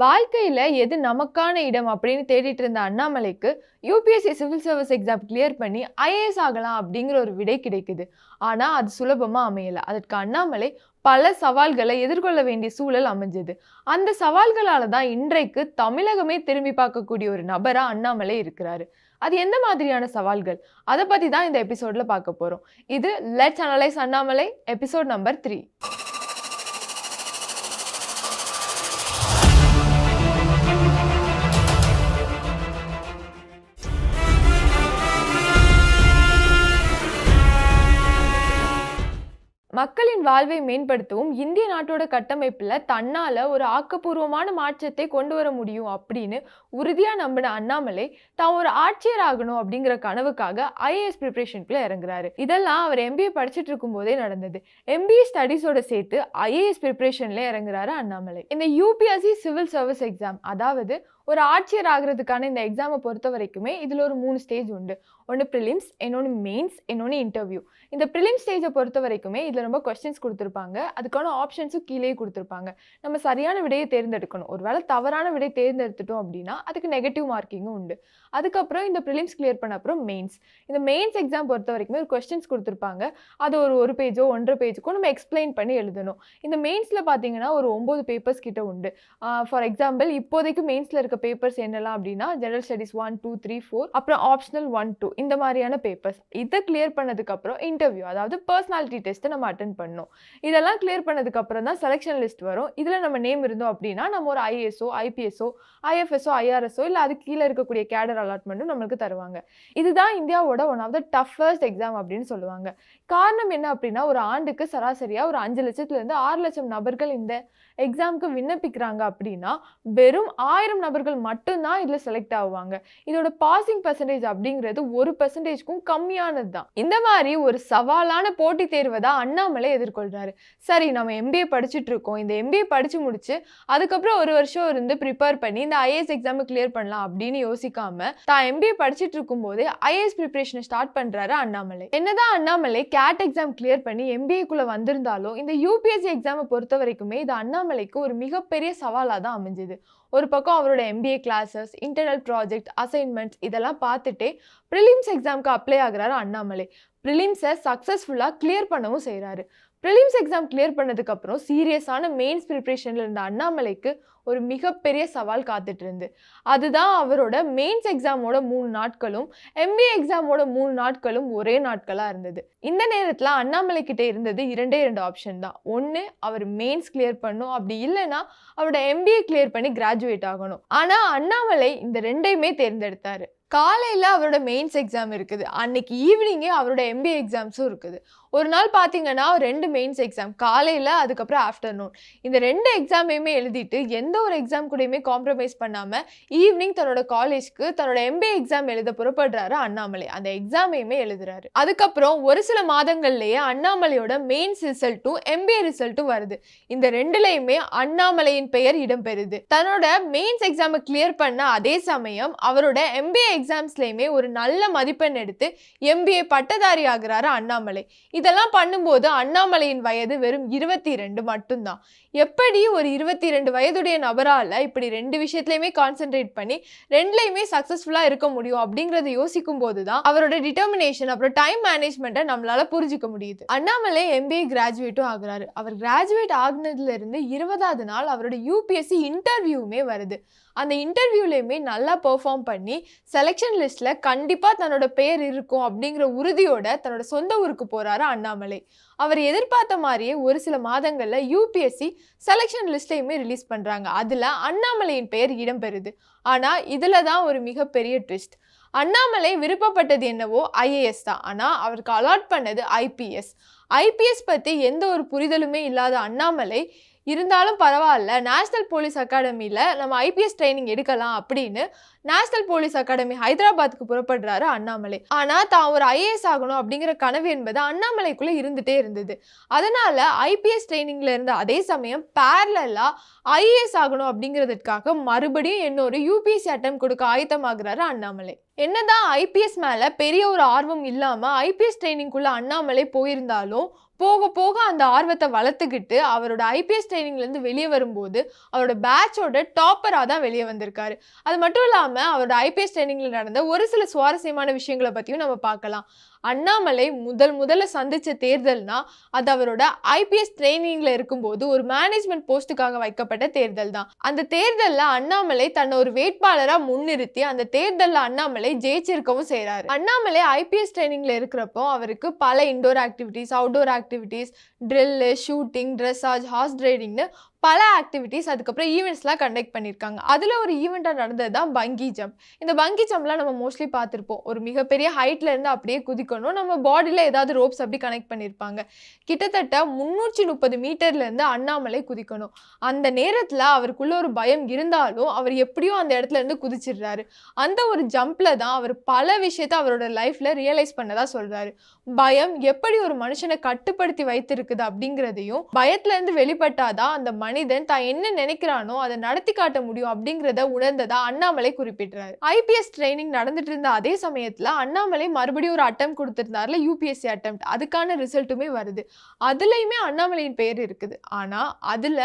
வாழ்க்கையில் எது நமக்கான இடம் அப்படின்னு தேடிட்டு இருந்த அண்ணாமலைக்கு UPSC civil service exam clear பண்ணி ஐஏஎஸ் ஆகலாம் அப்படிங்கிற ஒரு விடை கிடைக்குது. ஆனால் அது சுலபமாக அமையலை. அதற்கு அண்ணாமலை பல சவால்களை எதிர்கொள்ள வேண்டிய சூழல் அமைஞ்சது. அந்த சவால்களால் தான் இன்றைக்கு தமிழகமே திரும்பி பார்க்கக்கூடிய ஒரு நபராக அண்ணாமலை இருக்கிறாரு. அது எந்த மாதிரியான சவால்கள்? அதை பற்றி தான் இந்த எபிசோடில் பார்க்க போகிறோம் இது let's analyse Annamalai episode number three மக்களின் வாழ்வை மேம்படுத்தவும் இந்திய நாட்டோட கட்டமைப்பில் தன்னால் ஒரு ஆக்கப்பூர்வமான மாற்றத்தை கொண்டு வர முடியும் அப்படின்னு உறுதியாக நம்பின அண்ணாமலை தான் ஒரு ஆட்சியர் ஆகணும் அப்படிங்கிற கனவுக்காக ஐஏஎஸ் ப்ரிப்ரேஷனுக்குள்ளே இறங்குறாரு. இதெல்லாம் அவர் எம்பிஏ படிச்சுட்டு இருக்கும் போதே நடந்தது எம்பிஏ ஸ்டடீஸோட சேர்த்து ஐஏஎஸ் ப்ரிப்ரேஷன்ல இறங்குறாரு அண்ணாமலை. இந்த யூபிஎஸ்சி சிவில் சர்வீஸ் எக்ஸாம் அதாவது ஒரு ஆட்சியர் ஆகிறதுக்கான இந்த எக்ஸாமை பொறுத்த வரைக்குமே இதில் ஒரு மூணு ஸ்டேஜ் உண்டு. ஒன்று ப்ரிலிம்ஸ் இன்னொன்று மெயின்ஸ் இன்னொன்று இன்டர்வியூ இந்த ப்ரிலிம் ஸ்டேஜை பொறுத்த வரைக்குமே இதில் ரொம்ப கொஸ்டின்ஸ் கொடுத்துருப்பாங்க. அதுக்கான ஆப்ஷன்ஸும் கீழே கொடுத்துருப்பாங்க. நம்ம சரியான விடையை தேர்ந்தெடுக்கணும். ஒரு வேளை தவறான விடை தேர்ந்தெடுத்துட்டோம் அப்படின்னா அதுக்கு நெகட்டிவ் மார்க்கிங்கும் உண்டு. அதுக்கப்புறம் இந்த ப்ரிலிம்ஸ் கிளியர் பண்ண அப்புறம் மெயின்ஸ் இந்த மெயின்ஸ் எக்ஸாம் பொறுத்த வரைக்குமே ஒரு கொஸ்டின்ஸ் கொடுத்துருப்பாங்க. அது ஒரு ஒரு பேஜோ ஒன்றரை பேஜுக்கோ நம்ம எக்ஸ்பிளைன் பண்ணி எழுதணும். இந்த மெயின்ஸில் பார்த்தீங்கன்னா ஒரு ஒம்பது பேப்பர்ஸ் கிட்ட உண்டு. ஃபார் எக்ஸாம்பிள் இப்போதைக்கு மெயின்ஸில் இருக்க பேப்பர்ஸ் என்னெல்லாம் அப்படின்னா general studies one two three four அப்புறம் ஆப்ஷனல் ஒன் டூ இந்த மாதிரியான பேப்பர்ஸ் இதை கிளியர் பண்ணதுக்கப்புறம் இன்டர்வியூ அதாவது பர்சனாலிட்டி டெஸ்ட்டை நம்ம அட்டன் பண்ணணும். இதெல்லாம் கிளியர் பண்ணதுக்கப்புறம் தான் செலெக்ஷன் லிஸ்ட் வரும். இதில் நம்ம நேம் இருந்தோம் அப்படின்னா நம்ம ஒரு ஐஏஎஸ்ஓ ஐபிஎஸ்ஓ ஐஎஃப்எஸ்ஓ ஐஆர்எஸ்ஓ இல்லை அது கீழே இருக்கக்கூடிய கேடர் அலாட்மெண்ட்டும் நம்மளுக்கு தருவாங்க. இதுதான் இந்தியாவோட one of the toughest exam அப்படின்னு சொல்லுவாங்க. காரணம் என்ன அப்படின்னா ஒரு ஆண்டுக்கு சராசரியாக ஒரு அஞ்சு லட்சத்துலேருந்து ஆறு லட்சம் நபர்கள் இந்த எக்ஸாமுக்கு விண்ணப்பிக்கிறாங்க அப்படின்னா வெறும் ஆயிரம் நபர்கள் மட்டும்தான் இதில் செலக்ட் ஆகுவாங்க இதோட பாசிங் பர்சன்டேஜ் அப்படிங்கிறது ஒரு பர்சன்டேஜ்க்கும் கம்மியானது தான் இந்த மாதிரி ஒரு சவாலான போட்டி தேர்வை தான் அண்ணாமலை எதிர்கொள்கிறாரு சரி நம்ம எம்பிஏ படிச்சுட்டு இருக்கோம். இந்த எம்பிஏ படித்து முடிச்சு அதுக்கப்புறம் ஒரு வருஷம் இருந்து ப்ரிப்பேர் பண்ணி இந்த ஐஏஎஸ் எக்ஸாமை கிளியர் பண்ணலாம் அப்படின்னு யோசிக்காம தான் எம்பிஏ படிச்சுட்டு இருக்கும்போது ஐஏஎஸ் ப்ரிப்பரேஷனை ஸ்டார்ட் பண்ணுறாரு அண்ணாமலை. என்னதான் அண்ணாமலை கேட் எக்ஸாம் கிளியர் பண்ணி எம்பிஏக்குள்ளே வந்திருந்தாலும் இந்த யூபிஎஸ்சி எக்ஸாமை பொறுத்த வரைக்குமே இது அண்ணாமலைக்கு ஒரு மிகப்பெரிய சவாலாக தான் அமைஞ்சுது. ஒரு பக்கம் அவரோட MBA classes internal project assignments இதெல்லாம் பார்த்துட்டே ப்ரிலிம்ஸ் எக்ஸாமுக்கு அப்ளை ஆகிறாரு அண்ணாமலை. ப்ரிலிம்ஸை சக்ஸஸ்ஃபுல்லாக கிளியர் பண்ணவும் செய்கிறாரு ப்ரிலிம்ஸ் எக்ஸாம் கிளியர் பண்ணதுக்கப்புறம் சீரியஸான மெயின்ஸ் ப்ரிப்ரேஷனில் இருந்த அண்ணாமலைக்கு ஒரு மிகப்பெரிய சவால் காத்துட்டு இருந்து அதுதான் அவரோட மெயின்ஸ் எக்ஸாமோட மூணு நாட்களும் எம்பிஏ எக்ஸாமோட மூணு நாட்களும் ஒரே நாட்களாக இருந்தது. இந்த நேரத்தில் அண்ணாமலை கிட்ட இருந்தது இரண்டே ரெண்டு ஆப்ஷன் தான். ஒன்று அவர் மெயின்ஸ் கிளியர் பண்ணும். அப்படி இல்லைன்னா அவரோட எம்பிஏ கிளியர் பண்ணி கிராஜுவேட் ஆகணும். ஆனால் அண்ணாமலை இந்த ரெண்டையுமே தேர்ந்தெடுத்தார். காலையில் அவரோட மெயின்ஸ் எக்ஸாம் இருக்குது. அன்னைக்கு ஈவினிங்கே அவரோட எம்பிஏ எக்ஸாம்ஸும் இருக்குது. ஒரு நாள் பார்த்தீங்கன்னா ரெண்டு மெயின்ஸ் எக்ஸாம் காலையில் அதுக்கப்புறம் ஆஃப்டர்நூன் இந்த ரெண்டு எக்ஸாமையுமே எழுதிட்டு எந்த எந்த ஒரு எக்ஸாம் கூடயுமே காம்ப்ரமைஸ் பண்ணாமல் ஈவினிங் தன்னோட காலேஜ்க்கு தன்னோட எம்பிஏ எக்ஸாம் எழுத புறப்படுறாரு அண்ணாமலை. அந்த எக்ஸாமையுமே எழுதுறாரு. அதுக்கப்புறம் ஒரு சில மாதங்கள்லேயே அண்ணாமலையோட மெயின்ஸ் ரிசல்ட்டும் எம்பிஏ ரிசல்ட்டும் வருது. இந்த ரெண்டுலையுமே அண்ணாமலையின் பெயர் இடம்பெறுது. தன்னோட மெயின்ஸ் எக்ஸாமை கிளியர் பண்ண அதே சமயம் அவரோட எம்பிஏ எக்ஸாம்ஸ்லையுமே ஒரு நல்ல மதிப்பெண் எடுத்து எம்பிஏ பட்டதாரி ஆகிறாரு அண்ணாமலை. இதெல்லாம் பண்ணும்போது அண்ணாமலையின் வயது வெறும் இருபத்தி ரெண்டு மட்டும்தான். எப்படி ஒரு இருபத்தி ரெண்டு வயதுடைய நபரால் இப்படி ரெண்டு விஷயத்துலையுமே கான்சென்ட்ரேட் பண்ணி ரெண்டுலையுமே சக்ஸஸ்ஃபுல்லாக இருக்க முடியும் அப்படிங்கிறத யோசிக்கும் போது தான் அவரோட டிட்டர்மினேஷன் அப்புறம் டைம் மேனேஜ்மெண்ட்டை நம்மளால் புரிஞ்சிக்க முடியுது. அண்ணாமலை எம்பிஏ கிராஜுவேட்டும் ஆகுறாரு. அவர் கிராஜுவேட் ஆகினதுலேருந்து இருபதாவது நாள் அவரோட யூபிஎஸ்சி இன்டர்வியூவுமே வருது. அந்த இன்டர்வியூலையுமே நல்லா பெர்ஃபார்ம் பண்ணி செலெக்ஷன் லிஸ்ட்டில் கண்டிப்பாக தன்னோட பேர் இருக்கும் அப்படிங்கிற உறுதியோட தன்னோட சொந்த ஊருக்கு போகிறாரு அண்ணாமலை. அவர் எதிர்பார்த்த மாதிரியே ஒரு சில மாதங்களில் யூபிஎஸ்சி செலெக்ஷன் லிஸ்ட்லையுமே ரிலீஸ் பண்ணுறாங்க அதில் அண்ணாமலையின் பெயர் இடம்பெறுது. ஆனால் இதில் தான் ஒரு மிகப்பெரிய ட்விஸ்ட் அண்ணாமலை விருப்பப்பட்டது என்னவோ ஐஏஎஸ் தான். ஆனால் அவருக்கு அலாட் பண்ணது ஐபிஎஸ் ஐபிஎஸ் பற்றி எந்த ஒரு புரிதலுமே இல்லாத அண்ணாமலை இருந்தாலும் பரவாயில்ல. நேஷ்னல் போலீஸ் அகாடமியில் நம்ம ஐபிஎஸ் ட்ரைனிங் எடுக்கலாம் அப்படின்னு நேஷ்னல் போலீஸ் அகாடமி ஹைதராபாத்துக்கு புறப்படுறாரு அண்ணாமலை. ஆனால் தான் ஒரு ஐஏஎஸ் ஆகணும் அப்படிங்கிற கனவு என்பது அண்ணாமலைக்குள்ளே இருந்துகிட்டே இருந்தது. அதனால் ஐபிஎஸ் ட்ரைனிங்கில் இருந்த அதே சமயம் பேரலாக ஐஏஎஸ் ஆகணும் அப்படிங்கிறதுக்காக மறுபடியும் இன்னொரு யூபிஎஸ்சி அட்டம் கொடுக்க ஆயத்தமாகிறாரு அண்ணாமலை. என்னதான் ஐபிஎஸ் மேலே பெரிய ஒரு ஆர்வம் இல்லாமல் ஐபிஎஸ் ட்ரைனிங்குள்ளே அண்ணாமலை போயிருந்தாலும் போக போக அந்த ஆர்வத்தை வளர்த்துக்கிட்டு அவரோட ஐபிஎஸ் ட்ரைனிங்லேருந்து வெளியே வரும்போது அவரோட பேட்சோட டாப்பராக தான் வெளியே வந்திருக்காரு. அது மட்டும் இல்லாமல் அவரோட ஐபிஎஸ் ட்ரைனிங்கில் நடந்த ஒரு சில சுவாரஸ்யமான விஷயங்களை பற்றியும் நம்ம பார்க்கலாம். அண்ணாமலை முதல் முதல்ல சந்தித்த தேர்தல்னா அது அவரோட ஐபிஎஸ் ட்ரைனிங்கில் இருக்கும்போது ஒரு மேனேஜ்மெண்ட் போஸ்ட்டுக்காக வைக்கப்பட்ட தேர்தல் தான். அந்த தேர்தலில் அண்ணாமலை தன்னை ஒரு வேட்பாளராக முன்னிறுத்தி அந்த தேர்தலில் அண்ணாமலை ஜெயிச்சிருக்கவும் செய்கிறாரு அண்ணாமலை ஐபிஎஸ் ட்ரைனிங்கில் இருக்கிறப்போ அவருக்கு பல indoor activities outdoor activities drill shooting dressage horse ரைடிங்னு பல ஆக்டிவிட்டீஸ் அதுக்கப்புறம் ஈவெண்ட்ஸ்லாம் கண்டக்ட் பண்ணியிருக்காங்க அதில் ஒரு ஈவெண்ட்டாக நடந்தது தான் பங்கி ஜம்ப் இந்த பங்கி ஜம்ப்லாம் நம்ம மோஸ்ட்லி பார்த்துருப்போம். ஒரு மிகப்பெரிய ஹைட்ல இருந்து அப்படியே குதிக்கணும். நம்ம பாடியில் ஏதாவது ரோப்ஸ் அப்படி கனெக்ட் பண்ணியிருப்பாங்க கிட்டத்தட்ட முந்நூற்றி முப்பது மீட்டர்லேருந்து அண்ணாமலை குதிக்கணும். அந்த நேரத்தில் அவருக்குள்ள ஒரு பயம் இருந்தாலும் அவர் எப்படியோ அந்த இடத்துல இருந்து குதிச்சிடுறாரு. அந்த ஒரு ஜம்ப்பில் தான் அவர் பல விஷயத்தை அவரோட லைஃப்பில் ரியலைஸ் பண்ணதாக சொல்கிறாரு பயம் எப்படி ஒரு மனுஷனை கட்டுப்படுத்தி வைத்திருக்குது அப்படிங்கிறதையும் பயத்துலேருந்து வெளிப்பட்டாதான் அந்த மனிதன் தான் என்ன நினைக்கிறானோ அதை நடத்தி காட்ட முடியும் அப்படிங்கிறத உணர்ந்ததா அண்ணாமலை குறிப்பிட்டார் ஐபிஎஸ் ட்ரைனிங் நடந்துட்டு இருந்த அதே சமயத்துல அண்ணாமலை மறுபடியும் ஒரு அட்டம் கொடுத்துருந்தாருல யூபிஎஸ்சி அட்டம் அதுக்கான ரிசல்ட்டுமே வருது. அதுலயுமே அண்ணாமலையின் பெயர் இருக்குது. ஆனா அதுல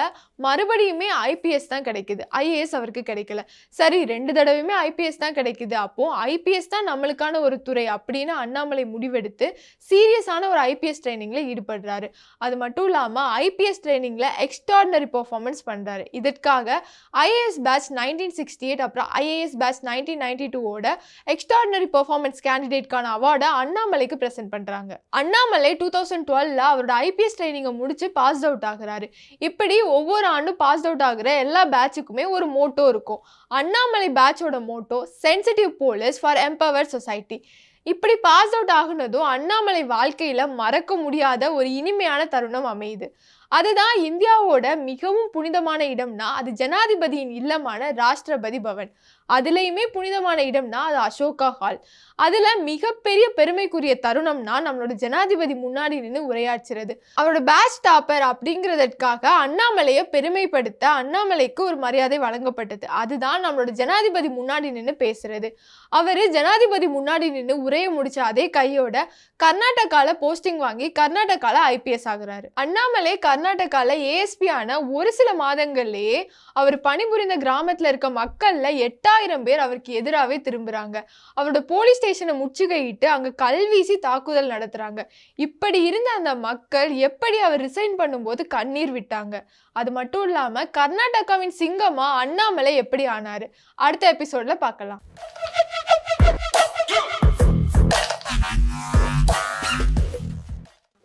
மறுபடியுமே ஐபிஎஸ் தான் கிடைக்குது. ஐஏஎஸ் அவருக்கு கிடைக்கல. சரி ரெண்டு தடவையுமே ஐபிஎஸ் தான் கிடைக்குது. அப்போ ஐபிஎஸ் தான் நம்மளுக்கான ஒரு துறை அப்படின்னு அண்ணாமலை முடிவெடுத்து சீரியஸான ஒரு ஐபிஎஸ் ட்ரைனிங்ல ஈடுபடுறாரு. அது மட்டும் இல்லாம ஐபிஎஸ் ட்ரைனிங்ல எக்ஸ்ட்ராடினரி பெர்ஃபார்மன்ஸ் பண்றாரு. இதற்காக IAS batch nineteen sixty eight அப்புறம் ஐஏஎஸ் பேட்ச் நைன்டீன் நைன்டி டூவோட எக்ஸ்ட்ராடினரி பெர்ஃபார்மன்ஸ் கேண்டிடேட்கான அவார்டை அண்ணாமலைக்கு ப்ரெசென்ட் பண்ணுறாங்க அண்ணாமலை டூ தௌசண்ட் டுவெல்ல அவரோட ஐபிஎஸ் ட்ரைனிங்கை முடிச்சு பாஸ் அவுட் ஆகுறாரு. இப்படி ஒவ்வொரு ஆண்டும் பாஸ் அவுட் ஆகுற எல்லா பேட்சுக்குமே ஒரு மோட்டோ இருக்கும். Annamalai பேட்சோட motto sensitive police for empower society இப்படி பாஸ் அவுட் ஆகுனதும் அண்ணாமலை வாழ்க்கையில் மறக்க முடியாத ஒரு இனிமையான தருணம் அமையுது. அதுதான் இந்தியாவோட மிகவும் புனிதமான இடம்னா அது ஜனாதிபதியின் இல்லமான ராஷ்டிரபதி பவன். அதுலேயுமே புனிதமான இடம்னா அது அசோகா ஹால். அதில் மிகப்பெரிய பெருமைக்குரிய தருணம்னா நம்மளோட ஜனாதிபதி முன்னாடி நின்று உரையாற்றுறது. அவரோட பேட்ச் டாப்பர் அப்படிங்கிறதற்காக அண்ணாமலையை பெருமைப்படுத்த அண்ணாமலைக்கு ஒரு மரியாதை வழங்கப்பட்டது. அதுதான் நம்மளோட ஜனாதிபதி முன்னாடி நின்று பேசுறது. அவர் ஜனாதிபதி முன்னாடி நின்று உரையை முடிச்ச அதே கையோட கர்நாடகாவில் போஸ்டிங் வாங்கி கர்நாடகாவில் ஐபிஎஸ் ஆகுறாரு. அண்ணாமலை கர்நாடகால ஏஎஸ்பியான ஒரு சில மாதங்கள்லேயே அவர் பணிபுரிந்த கிராமத்துல இருக்க மக்கள்ல எட்டாயிரம் பேர் அவருக்கு எதிராகவே திரும்புறாங்க. அவரோட போலீஸ் ஸ்டேஷனை முற்றுகையிட்டு அங்க கல்வீசி தாக்குதல் நடத்துறாங்க. இப்படி இருந்த அந்த மக்கள் எப்படி அவர் ரிசைன் பண்ணும்போது கண்ணீர் விட்டாங்க. அது மட்டும் இல்லாமல் கர்நாடகாவின் சிங்கமாக அண்ணாமலை எப்படி ஆனாரு? அடுத்த எபிசோடில் பார்க்கலாம்.